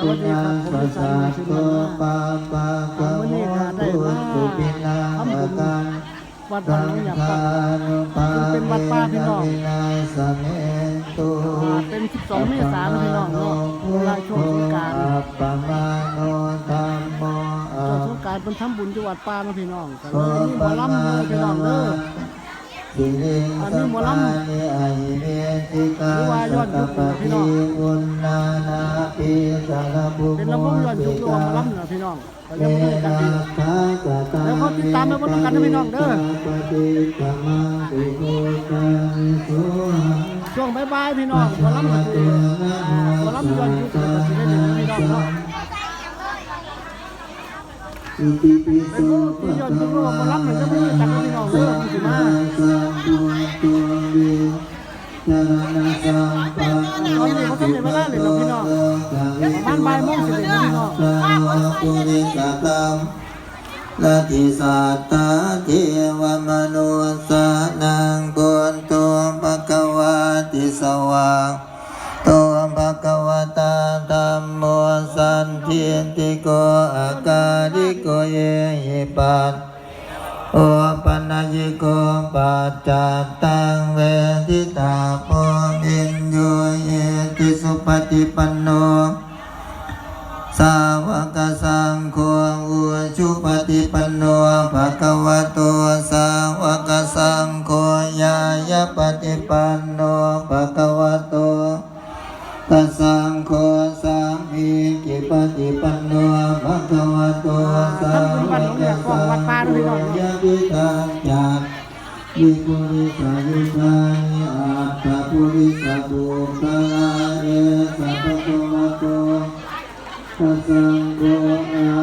ปุญญาสสะโตปาปะกะโมตุสุปินังอาการวัดสับ้านงหนองหยาบฆาปากนุปาเป็นวัดป่าพี่น้องวินาสเมตุอาเป็น12เมษายนพี่น้องเนาะลาช่วงสงกานต์อัปปมาโนธัมโมช่วงสงการเป็นทำบุญจังหวัดป่าเนาะพี่น้องก็เลยมีหมอลำเด้อพี่น้องเด้อสิริสัมมานิไอเมติกาสัตตปฏิอุณนานาปิสัง เป็นโมลำวงย้อนยุติครวมกาลำเนาะพี่น้องก็เมเลยบ่ได้กันดีแล้วก็ติดตามไปบนกันนะพี่น้องเด้อช่วงบ่ายๆพี่น้องหมอลำก็สิอ่าหมอลำย้อนยุคก็สิได้เห็นพี่น้องเนาะอิติปิโสเป็นผู้ที่ยอนยุครวมหมอลำเนี่ยจะไม่มีกันพี่น้องเด้อมันสิมาสัมพุตุวิจารณสัมปันตอนนี้เขาทำในเวลาเลยเนา นาทิสัตตาเทวมนุสานังกุณตัวภะคะวาติสวาตัวภะคะวตาธัมโมสันทิติโกอาการิโกเยหิปัสโอปัญญิโกปัจจัตตังเวทิตาโพมินโยเยติสุปฏิปันโน สาวกสังโฆอุชุปฏิปันโนภะคะวะโตสาวกสังโฆยายปฏิปันโนภะคะวะโตตัสสังโฆสามีกิปฏิปันโนภะคะวะโตสาวกสังโฆยะปิตังจักวิปุริสายุคานิอัตตปุริสบุคลาเยสัพ สสังโฆอะระหะ